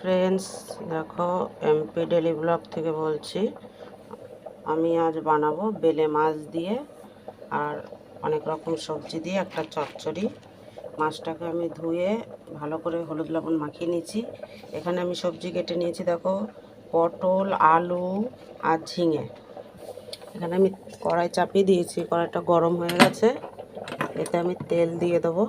Friends, দেখো MP daily blog থেকে বলছি, আমি আজ বানাবো বেলে মাছ দিয়ে আর অনেক রকম সবজি দিয়ে একটা চচ্চড়ি। মাছটাকে আমি ধুয়ে ভালো করে হলুদ লবণ মাখিয়ে নিয়েছি। এখানে আমি সবজি কেটে নিয়েছি, দেখো, পটল, আলু আর ঝিঙে। এখানে আমি কড়াই চাপিয়ে দিয়েছি, কড়াইটা গরম হয়ে গেছে। এতে আমি তেল দিয়ে দেবো।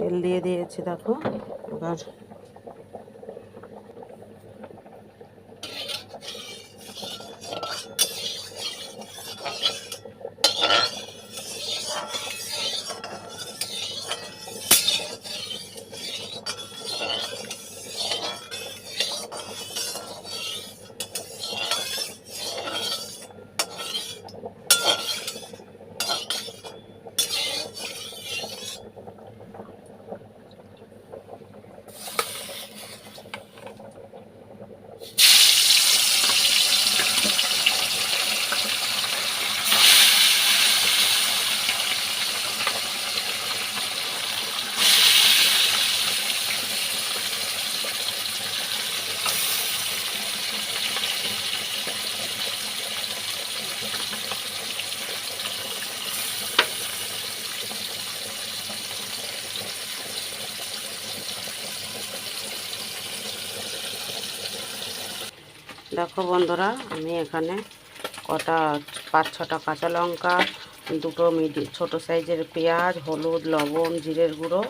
তেল দিয়ে দিয়েছি দেখো। এবার দেখো বন্ধুরা, আমি এখানে কটা, পাঁচ, ছটা কাঁচা লঙ্কা, দুটো মিডি ছোটো সাইজের পেঁয়াজ, হলুদ, লবণ, জিরের গুঁড়ো,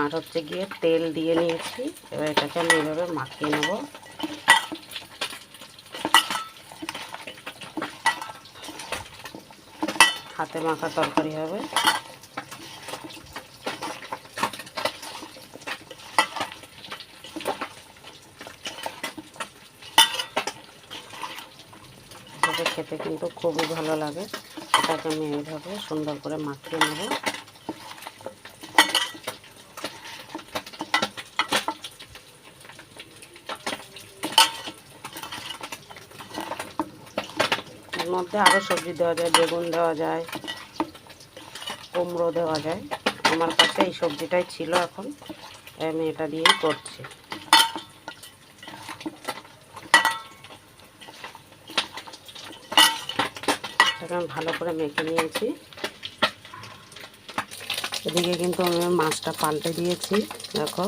আর হচ্ছে গিয়ে তেল দিয়ে নিয়েছি। এবার এটাকে আমি এভাবে মাখিয়ে নেব। হাতে মাখা তরকারি হবে। এভাবে খেতে কিন্তু খুবই ভালো লাগে। এটাকে আমি এইভাবে সুন্দর করে মাখিয়ে নেব। এর মধ্যে আরও সবজি দেওয়া যায়, বেগুন দেওয়া যায়, কুমড়ো দেওয়া যায়। আমার কাছে এই সবজিটাই ছিল এখন আমি এটা দিয়েই করছি। এটাকে আমি ভালো করে মেখে নিয়েছি। এদিকে কিন্তু আমি মাছটা পাল্টে দিয়েছি। দেখো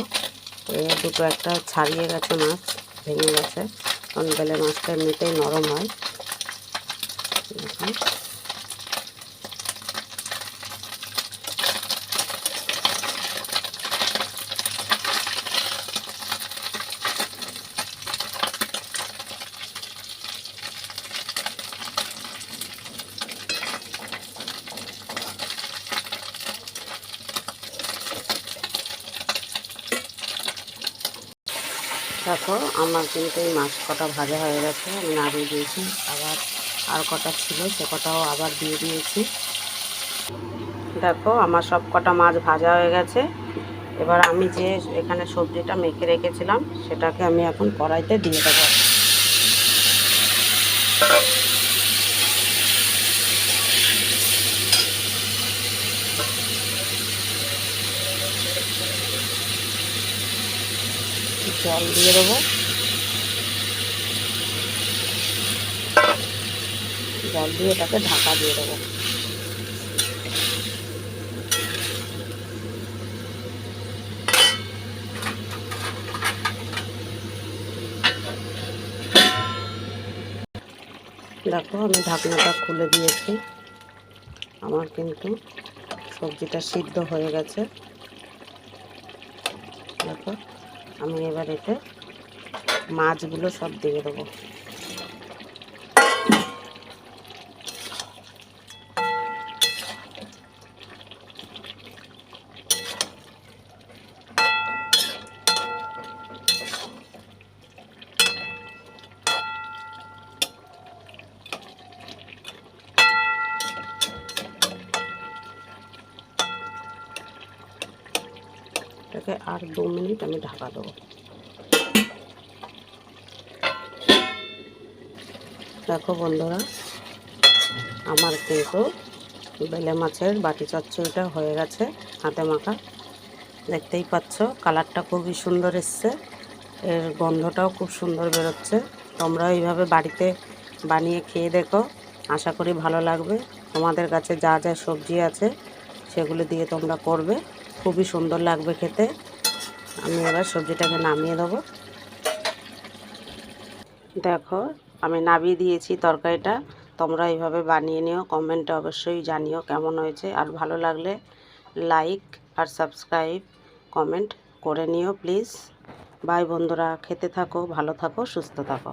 দুটো একটা ছাড়িয়ে গেছে মাছ, ভেঙে গেছে। কারণ বেলে মাছটা এমনিতেই নরম হয়। দেখো, আমার কিন্তু এই মাছ কটা ভাজা হয়ে গেছে, আমি নাড়িয়ে দিয়েছি। আবার আর কটা ছিল, সে কটাও আবার দিয়ে দিয়েছি। দেখো, আমার সব কটা মাছ ভাজা হয়ে গেছে। এবার আমি যে এখানে সবজিটা মেখে রেখেছিলাম, সেটাকে আমি এখন কড়াইতে দিয়ে দেবো। জল দিয়ে দেবো। জল দিয়ে এটাকে ঢাকা দিয়ে দেবো। দেখো, আমি ঢাকনাটা খুলে দিয়েছি। আমার কিন্তু সবজিটা সিদ্ধ হয়ে গেছে দেখো আমি এবার এতে মাছগুলো সব দিয়ে দেবো। এটাকে আর দু মিনিট আমি ঢাকা দেবো। দেখো বন্ধুরা, আমার কিন্তু বেলে মাছের বাটি চচ্চড়িটা হয়ে গেছে, হাতে মাখা। দেখতেই পাচ্ছ, কালারটা খুবই সুন্দর এসছে, এর গন্ধটাও খুব সুন্দর বেরোচ্ছে। তোমরা এইভাবে বাড়িতে বানিয়ে খেয়ে দেখো, আশা করি ভালো লাগবে। তোমাদের কাছে যা যা সবজি আছে, সেগুলো দিয়ে তোমরা করবে। খুবই সুন্দর লাগবে খেতে। আমি এবার সবজিটাকে নামিয়ে দেবো। দেখো, আমি নামিয়ে দিয়েছি তরকারিটা। তোমরা এইভাবে বানিয়ে নিও, কমেন্টে অবশ্যই জানিও কেমন হয়েছে। আর ভালো লাগলে লাইক আর সাবস্ক্রাইব, কমেন্ট করে নিও প্লিজ। বাই বন্ধুরা, খেতে থাকো, ভালো থাকো, সুস্থ থাকো।